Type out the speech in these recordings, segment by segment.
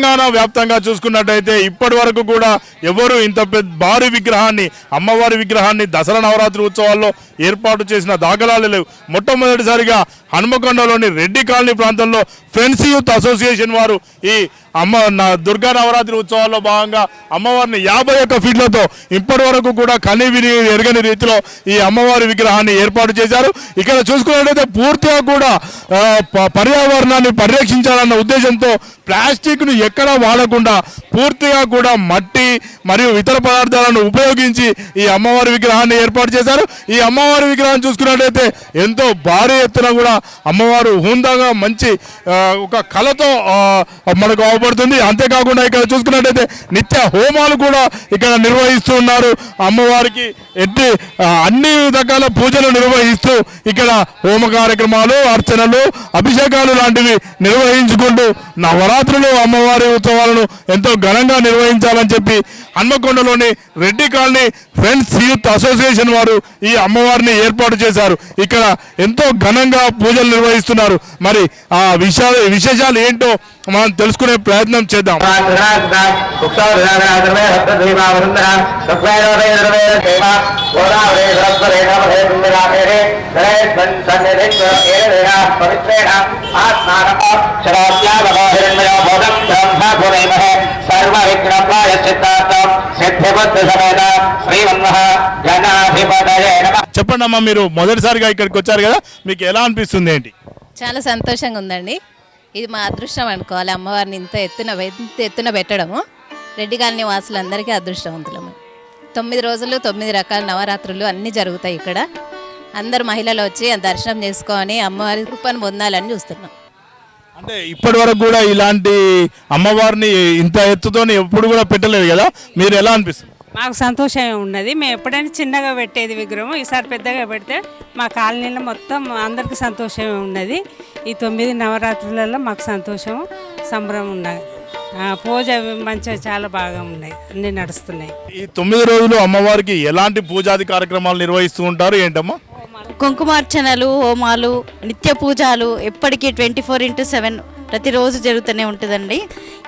తెలంగాణ వ్యాప్తంగా చూసుకున్నట్టయితే ఇప్పటి వరకు కూడా ఎవరు ఇంత పెద్ద భారీ విగ్రహాన్ని అమ్మవారి విగ్రహాన్ని దసరా నవరాత్రి ఉత్సవాల్లో ఏర్పాటు చేసిన దాఖలాలు లేవు. మొట్టమొదటిసారిగా హనుమకొండలోని రెడ్డి కాలనీ ప్రాంతంలో ఫ్రెండ్స్ యూత్ అసోసియేషన్ వారు ఈ అమ్మ నా దుర్గా నవరాత్రి ఉత్సవాల్లో భాగంగా అమ్మవారిని యాభై ఒక్క ఫీట్లతో ఇప్పటి వరకు కూడా కని విని ఎరగని రీతిలో ఈ అమ్మవారి విగ్రహాన్ని ఏర్పాటు చేశారు. ఇక్కడ చూసుకున్నట్లయితే పూర్తిగా కూడా ప- పర్యావరణాన్ని పరిరక్షించాలన్న ఉద్దేశంతో ప్లాస్టిక్ను ఎక్కడా వాడకుండా పూర్తిగా కూడా మట్టి మరియు ఇతర పదార్థాలను ఉపయోగించి ఈ అమ్మవారి విగ్రహాన్ని ఏర్పాటు చేశారు. ఈ అమ్మవారి విగ్రహాన్ని చూసుకున్నట్లయితే ఎంతో భారీ ఎత్తున కూడా అమ్మవారు హుందాగా మంచి ఒక కళతో మనకు అవపడుతుంది. అంతేకాకుండా ఇక్కడ చూసుకున్నట్లయితే నిత్య హోమాలు కూడా ఇక్కడ నిర్వహిస్తూ ఉన్నారు. అమ్మవారికి ఎట్టి అన్ని రకాల పూజలు నిర్వహిస్తూ ఇక్కడ హోమ కార్యక్రమాలు అర్చనలు అభిషేకాలు లాంటివి నిర్వహించుకుంటూ నవరాత్రులు అమ్మవారి ఉత్సవాలను ఎంతో ఘనంగా నిర్వహించాలని చెప్పి హన్మకొండలోని Reddy colony friends youth association వారు ఈ అమ్మవారిని ఏర్పాటు చేశారు. ఇక్కడ ఎంతో ఘనంగా పూజలు నిర్వహిస్తున్నారు. మరి ఆ విషయాలు విశేషాలు ఏంటో మనం తెలుసుకునే ప్రయత్నం చేద్దాం. చెప్పండి అమ్మా మీరు మొదటిసారిగా ఇక్కడికి వచ్చారు కదా మీకు ఎలా అనిపిస్తుంది ఏంటి? చాలా సంతోషంగా ఉందండి. ఇది మా అదృష్టం అనుకోవాలి. అమ్మవారిని ఇంత ఎత్తున ఇంత ఎత్తున పెట్టడము. రెడ్డి కాలనీ వాసులందరికీ అదృష్టవంతులము తొమ్మిది రోజులు తొమ్మిది రకాల నవరాత్రులు అన్నీ జరుగుతాయి ఇక్కడ. అందరు మహిళలు వచ్చి దర్శనం చేసుకొని అమ్మవారి కృపను పొందాలని చూస్తున్నాం. అంటే ఇప్పటి వరకు కూడా ఇలాంటి అమ్మవారిని ఇంత ఎత్తుతోని ఎప్పుడు కూడా పెట్టలేదు కదా? మీరు ఎలా అనిపిస్తుంది? మాకు సంతోషమే ఉన్నది. మేము ఎప్పుడైనా చిన్నగా పెట్టేది విగ్రహం ఈసారి పెద్దగా పెడితే మా కాలనీలో మొత్తం అందరికీ సంతోషమే ఉన్నది. ఈ తొమ్మిది నవరాత్రులలో మాకు సంతోషం సంబరం ఉన్నది ఆ, పూజ మంచిగా చాలా బాగా ఉన్నాయి. అన్నీ నడుస్తున్నాయి. ఈ తొమ్మిది రోజులు అమ్మవారికి ఎలాంటి పూజాది కార్యక్రమాలు నిర్వహిస్తూ ఉంటారు ఏంటమ్మా? కుంకుమార్చనలు హోమాలు నిత్య పూజలు ఎప్పటికీ ట్వంటీ ఫోర్ ఇంటూ సెవెన్ ప్రతిరోజు జరుగుతూనే ఉంటుందండి.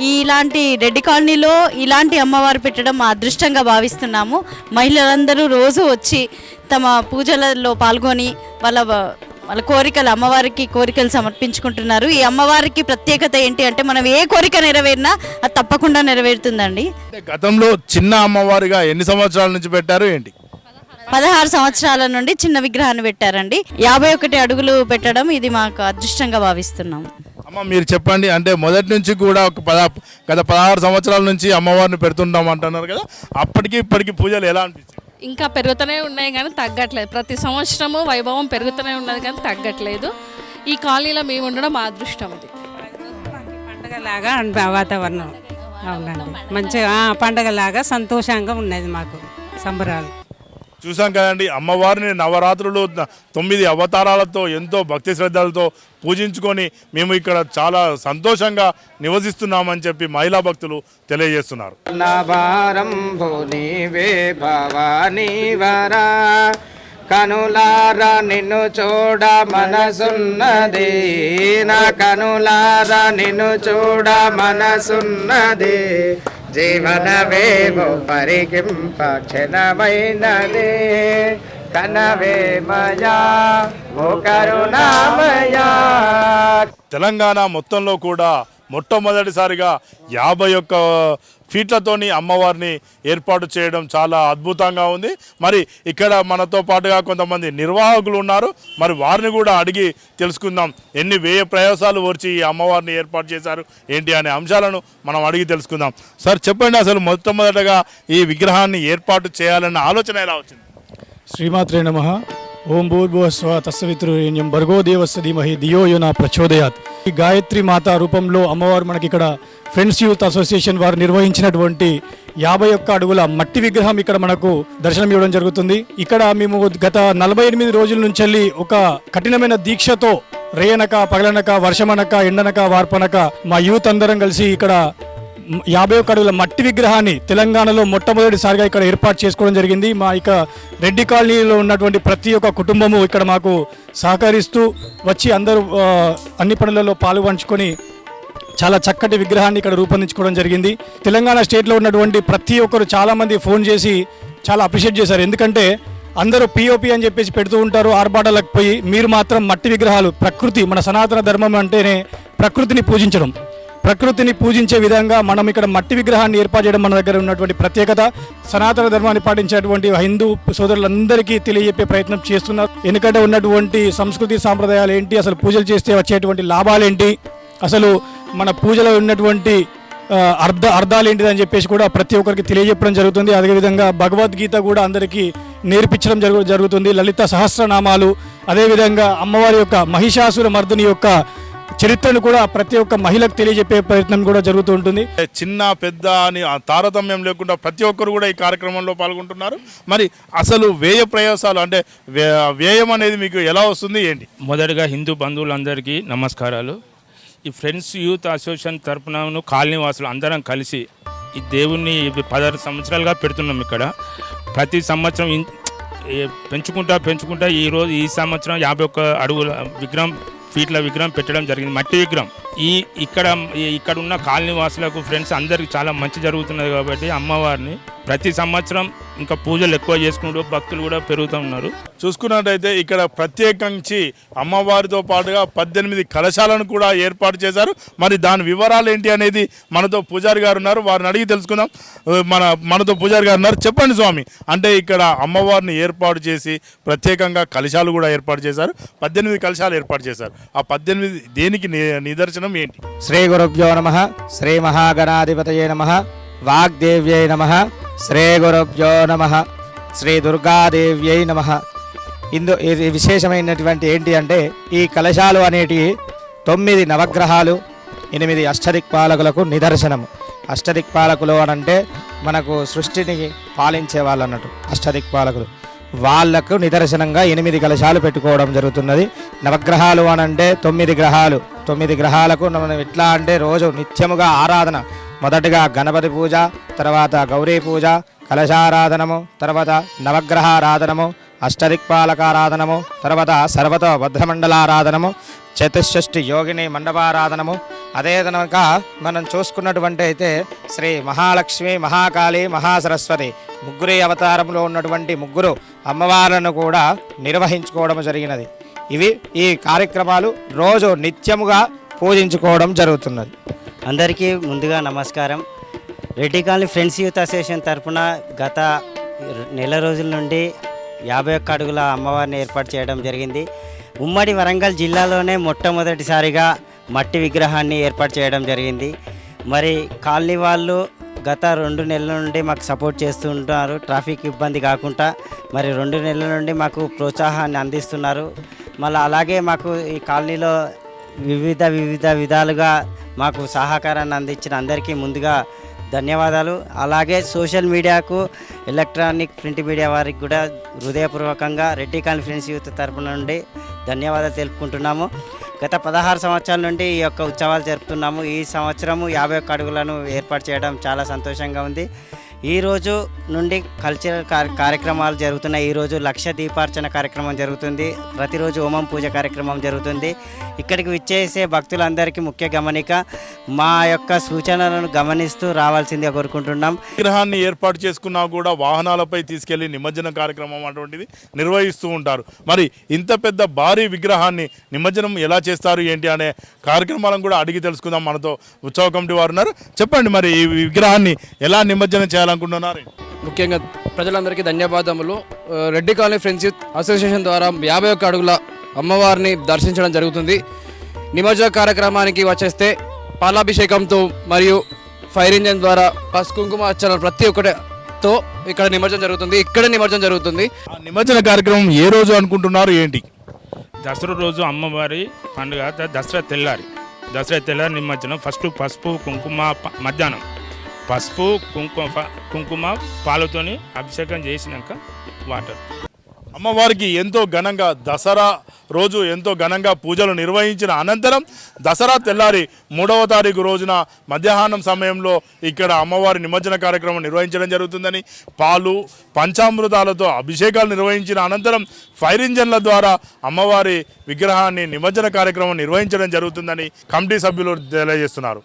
ఈ ఇలాంటి రెడ్డి కాలనీలో ఇలాంటి అమ్మవారు పెట్టడం మా అదృష్టంగా భావిస్తున్నాము. మహిళలందరూ రోజు వచ్చి తమ పూజలలో పాల్గొని వాళ్ళ వాళ్ళ కోరికలు అమ్మవారికి కోరికలు సమర్పించుకుంటున్నారు. ఈ అమ్మవారికి ప్రత్యేకత ఏంటి అంటే మనం ఏ కోరిక నెరవేరినా అది తప్పకుండా నెరవేరుతుందండి. అంటే గతంలో చిన్న అమ్మవారిగా ఎన్ని సంవత్సరాల నుంచి పెట్టారు ఏంటి? పదహారు సంవత్సరాల నుండి చిన్న విగ్రహాన్ని పెట్టారండి. యాభై ఒకటి అడుగులు పెట్టడం ఇది మాకు అదృష్టంగా భావిస్తున్నాము అమ్మ మీరు చెప్పండి. అంటే మొదటి నుంచి కూడా ఒక పద గత పదహారు సంవత్సరాల నుంచి అమ్మవారిని పెడుతుంటాం అంటున్నారు కదా. అప్పటికి ఇప్పటికి పూజలు ఎలా అనిపించింది? ఇంకా పెరుగుతూనే ఉన్నాయి కానీ తగ్గట్లేదు. ప్రతి సంవత్సరము వైభవం పెరుగుతూనే ఉన్నది కానీ తగ్గట్లేదు. ఈ కాలనీలో మేము ఉండడం మా అదృష్టం ఇది పండగలాగా వాతావరణం. అవునండి. మంచిగా పండగలాగా సంతోషంగా ఉన్నది మాకు సంబరాలు. చూసాం కదండి అమ్మవారిని నవరాత్రులు తొమ్మిది అవతారాలతో ఎంతో భక్తి శ్రద్ధలతో పూజించుకొని మేము ఇక్కడ చాలా సంతోషంగా నివసిస్తున్నామని చెప్పి మహిళా భక్తులు తెలియజేస్తున్నారు. నవారంభు కనులార నిన్ను చూడ మనసున్నది. నా కనులార నిన్ను చూడ మనసున్నది. జీవన వేవు క్షణమైనది. తెలంగాణ మొత్తంలో కూడా మొట్టమొదటిసారిగా యాభై ఒక్క ఫీట్లతోని అమ్మవారిని ఏర్పాటు చేయడం చాలా అద్భుతంగా ఉంది. మరి ఇక్కడ మనతో పాటుగా కొంతమంది నిర్వాహకులు ఉన్నారు. మరి వారిని కూడా అడిగి తెలుసుకుందాం. ఎన్ని వ్యయ ప్రయాసాలు వచ్చి ఈ అమ్మవారిని ఏర్పాటు చేశారు? ఏంటి అనే అంశాలను మనం అడిగి తెలుసుకుందాం. సార్ చెప్పండి అసలు మొట్టమొదటగా ఈ విగ్రహాన్ని ఏర్పాటు చేయాలన్న ఆలోచన ఎలా వచ్చింది? శ్రీమాత్రే నమ. ఓం భూర్భువస్వ తస్సవితృరేణ్యం భర్గో దేవస్య ధీమహి. దియో యో ప్రచోదయాత్. ఈ గాయత్రి మాత రూపంలో అమ్మవారు మనకి ఇక్కడ ఫ్రెండ్స్ యూత్ అసోసియేషన్ వారు నిర్వహించినటువంటి యాభై ఒక్క అడుగుల మట్టి విగ్రహం ఇక్కడ మనకు దర్శనం ఇవ్వడం జరుగుతుంది. ఇక్కడ మేము గత నలభై ఎనిమిది రోజుల నుంచి ఒక కఠినమైన దీక్షతో రేయనక పగలనక వర్షమనక ఎండనక వార్పనక మా యూత్ అందరం కలిసి ఇక్కడ యాభై ఒక్క అడుగుల మట్టి విగ్రహాన్ని తెలంగాణలో మొట్టమొదటిసారిగా ఇక్కడ ఏర్పాటు చేసుకోవడం జరిగింది. మా ఇక రెడ్డి కాలనీలో ఉన్నటువంటి ప్రతి ఒక్క కుటుంబము ఇక్కడ మాకు సహకరిస్తూ వచ్చి అందరూ అన్ని పనులలో పాలు పంచుకొని చాలా చక్కటి విగ్రహాన్ని ఇక్కడ రూపొందించుకోవడం జరిగింది. తెలంగాణ స్టేట్లో ఉన్నటువంటి ప్రతి ఒక్కరు చాలామంది ఫోన్ చేసి చాలా అప్రిషియేట్ చేశారు. ఎందుకంటే అందరూ పిఓపి అని చెప్పేసి పెడుతూ ఉంటారు. ఆర్భాటాలకు పోయి మీరు మాత్రం మట్టి విగ్రహాలు ప్రకృతి మన సనాతన ధర్మం అంటేనే ప్రకృతిని పూజించడం. ప్రకృతిని పూజించే విధంగా మనం ఇక్కడ మట్టి విగ్రహాన్ని ఏర్పాటు చేయడం మన దగ్గర ఉన్నటువంటి ప్రత్యేకత. సనాతన ధర్మాన్ని పాటించేటువంటి హిందూ సోదరులందరికీ తెలియజెప్పే ప్రయత్నం చేస్తున్నారు. ఎందుకంటే ఉన్నటువంటి సంస్కృతి సాంప్రదాయాలు ఏంటి అసలు పూజలు చేస్తే వచ్చేటువంటి లాభాలేంటి అసలు మన పూజలో ఉన్నటువంటి అర్థ అర్థాలు ఏంటిదని చెప్పేసి కూడా ప్రతి ఒక్కరికి తెలియజెప్పడం జరుగుతుంది. అదేవిధంగా భగవద్గీత కూడా అందరికీ నేర్పించడం జరుగు జరుగుతుంది. లలిత సహస్రనామాలు అదేవిధంగా అమ్మవారి యొక్క మహిషాసుర మర్దుని యొక్క చరిత్రను కూడా ప్రతి ఒక్క మహిళకు తెలియజెప్పే ప్రయత్నం కూడా జరుగుతూ ఉంటుంది. చిన్న పెద్ద అని తారతమ్యం లేకుండా ప్రతి ఒక్కరు కూడా ఈ కార్యక్రమంలో పాల్గొంటున్నారు. మరి అసలు వ్యయ ప్రయాసాలు అంటే వ్యయ- వ్యయం అనేది మీకు ఎలా వస్తుంది ఏంటి? మొదటగా హిందూ బంధువులందరికీ నమస్కారాలు. ఈ ఫ్రెండ్స్ యూత్ అసోసియేషన్ తరపునను కాలనీ వాసులు అందరం కలిసి ఈ దేవుణ్ణి పదహారు సంవత్సరాలుగా పెడుతున్నాం ఇక్కడ. ప్రతి సంవత్సరం పెంచుకుంటా పెంచుకుంటా ఈ రోజు ఈ సంవత్సరం యాభై ఒక్క అడుగుల విగ్రహం ఫీట్ల విగ్రహం పెట్టడం జరిగింది మట్టి విగ్రహం. ఈ ఇక్కడ ఈ- ఇక్కడ ఉన్న కాలనీ వాసులకు ఫ్రెండ్స్ అందరికి చాలా మంచి జరుగుతున్నది కాబట్టి అమ్మవారిని ప్రతి సంవత్సరం ఇంకా పూజలు ఎక్కువ చేసుకుంటూ భక్తులు కూడా పెరుగుతూ ఉన్నారు. చూసుకున్నట్టయితే ఇక్కడ ప్రత్యేకించి అమ్మవారితో పాటుగా పద్దెనిమిది కలశాలను కూడా ఏర్పాటు చేశారు. మరి దాని వివరాలు ఏంటి అనేది మనతో పూజారి గారు ఉన్నారు. వారిని అడిగి తెలుసుకుందాం. మన మనతో పూజారి గారు ఉన్నారు. చెప్పండి స్వామి. అంటే ఇక్కడ అమ్మవారిని ఏర్పాటు చేసి ప్రత్యేకంగా కలశాలు కూడా ఏర్పాటు చేశారు. పద్దెనిమిది కలశాలు ఏర్పాటు చేశారు. ఆ పద్దెనిమిది దేనికి ని- నిదర్శనం ఏంటి? శ్రీ గురుభ్యో నమ. శ్రీ మహాగణాధిపతయే నమ. వాగ్దేవ్యై నమ. శ్రీ గురుభ్యో నమ. శ్రీ దుర్గాదేవ్యై నమ. ఇందు ఇది విశేషమైనటువంటి ఏంటి అంటే ఈ కలశాలు అనేటివి తొమ్మిది నవగ్రహాలు ఎనిమిది అష్టదిక్పాలకులకు నిదర్శనము. అష్టదిక్పాలకులు అని అంటే మనకు సృష్టిని పాలించే వాళ్ళు అన్నట్టు అష్టదిక్పాలకులు. వాళ్ళకు నిదర్శనంగా ఎనిమిది కలశాలు పెట్టుకోవడం జరుగుతున్నది. నవగ్రహాలు అనంటే తొమ్మిది గ్రహాలు. తొమ్మిది గ్రహాలకు మనం ఎట్లా అంటే రోజు నిత్యముగా ఆరాధన మొదటగా గణపతి పూజ తర్వాత గౌరీ పూజ కలశారాధనము తర్వాత నవగ్రహారాధనము అష్టదిక్పాలకారాధనము తర్వాత సర్వత భద్రమండలారాధనము చతుషష్ఠి యోగిని మండపారాధనము. అదే కనుక మనం చూసుకున్నటువంటి అయితే శ్రీ మహాలక్ష్మి మహాకాళి మహాసరస్వతి ముగ్గురి అవతారంలో ఉన్నటువంటి ముగ్గురు అమ్మవార్లను కూడా నిర్వహించుకోవడం జరిగినది. ఇవి ఈ కార్యక్రమాలు రోజు నిత్యముగా పూజించుకోవడం జరుగుతున్నది. అందరికీ ముందుగా నమస్కారం. Reddy colony friends youth association తరపున గత నెల రోజుల నుండి యాభై ఒక్క అడుగుల అమ్మవారిని ఏర్పాటు చేయడం జరిగింది. ఉమ్మడి వరంగల్ జిల్లాలోనే మొట్టమొదటిసారిగా మట్టి విగ్రహాన్ని ఏర్పాటు చేయడం జరిగింది. మరి కాలనీ వాళ్ళు గత రెండు నెలల నుండి మాకు సపోర్ట్ చేస్తూ ఉంటారు ట్రాఫిక్ ఇబ్బంది కాకుండా మరి రెండు నెలల నుండి మాకు ప్రోత్సాహాన్ని అందిస్తున్నారు. మళ్ళీ అలాగే మాకు ఈ కాలనీలో వివిధ వివిధ విధాలుగా మాకు సహకారాన్ని అందించిన అందరికీ ముందుగా ధన్యవాదాలు. అలాగే సోషల్ మీడియాకు ఎలక్ట్రానిక్ ప్రింట్ మీడియా వారికి కూడా హృదయపూర్వకంగా రెడ్డి కాన్ఫరెన్స్ యూత్ తరపున నుండి ధన్యవాదాలు తెలుపుకుంటున్నాము. గత పదహారు సంవత్సరాల నుండి ఈ యొక్క ఉత్సవాలు జరుపుతున్నాము. ఈ సంవత్సరము యాభై ఒక్క అడుగులను ఏర్పాటు చేయడం చాలా సంతోషంగా ఉంది. ఈ రోజు నుండి కల్చరల్ కార్యక్రమాలు జరుగుతున్నాయి. ఈరోజు లక్ష దీపార్చన కార్యక్రమం జరుగుతుంది. ప్రతిరోజు హోమం పూజ కార్యక్రమం జరుగుతుంది. ఇక్కడికి విచ్చేసే భక్తులందరికీ ముఖ్య గమనిక మా యొక్క సూచనలను గమనిస్తూ రావాల్సిందిగా కోరుకుంటున్నాం. విగ్రహాన్ని ఏర్పాటు చేసుకున్నా కూడా వాహనాలపై తీసుకెళ్ళి నిమజ్జన కార్యక్రమం అటువంటిది నిర్వహిస్తూ ఉంటారు. మరి ఇంత పెద్ద భారీ విగ్రహాన్ని నిమజ్జనం ఎలా చేస్తారు ఏంటి అనే కార్యక్రమాలను కూడా అడిగి తెలుసుకుందాం. మనతో ఉత్సవ కమిటీ వారు ఉన్నారు. చెప్పండి మరి ఈ విగ్రహాన్ని ఎలా నిమజ్జనం చేయాలనుకుంటున్నారు? ముఖ్యంగా ప్రజలందరికీ ధన్యవాదములు. Reddy colony friends youth association ద్వారా యాభై ఒక్క అడుగుల అమ్మవారిని దర్శించడం జరుగుతుంది. నిమజ్జన కార్యక్రమానికి వచ్చేస్తే పాలాభిషేకంతో మరియు ఫైర్ ఇంజన్ ద్వారా పసు కుంకుమ అర్చన ప్రతి ఒక్కటితో ఇక్కడ నిమజ్జనం జరుగుతుంది. ఇక్కడే నిమజ్జనం జరుగుతుంది. ఆ నిమజ్జన కార్యక్రమం ఏ రోజు అనుకుంటున్నారు ఏంటి? దసరా రోజు అమ్మవారి పండుగ ద- దసరా తెల్లారి. దసరా తెల్లారి నిమజ్జనం. ఫస్ట్ పసుపు కుంకుమ ప- మధ్యాహ్నం. పసుపు కుంకుమ కుంకుమ పాలతోని అభిషేకం చేసినాక వాటర్ అమ్మవారికి ఎంతో ఘనంగా దసరా రోజు ఎంతో ఘనంగా పూజలు నిర్వహించిన అనంతరం దసరా తెల్లారి మూడవ తారీఖు రోజున మధ్యాహ్నం సమయంలో ఇక్కడ అమ్మవారి నిమజ్జన కార్యక్రమం నిర్వహించడం జరుగుతుందని పాలు పంచామృతాలతో అభిషేకాలు నిర్వహించిన అనంతరం ఫైర్ ఇంజన్ల ద్వారా అమ్మవారి విగ్రహాన్ని నిమజ్జన కార్యక్రమం నిర్వహించడం జరుగుతుందని కమిటీ సభ్యులు తెలియజేస్తున్నారు.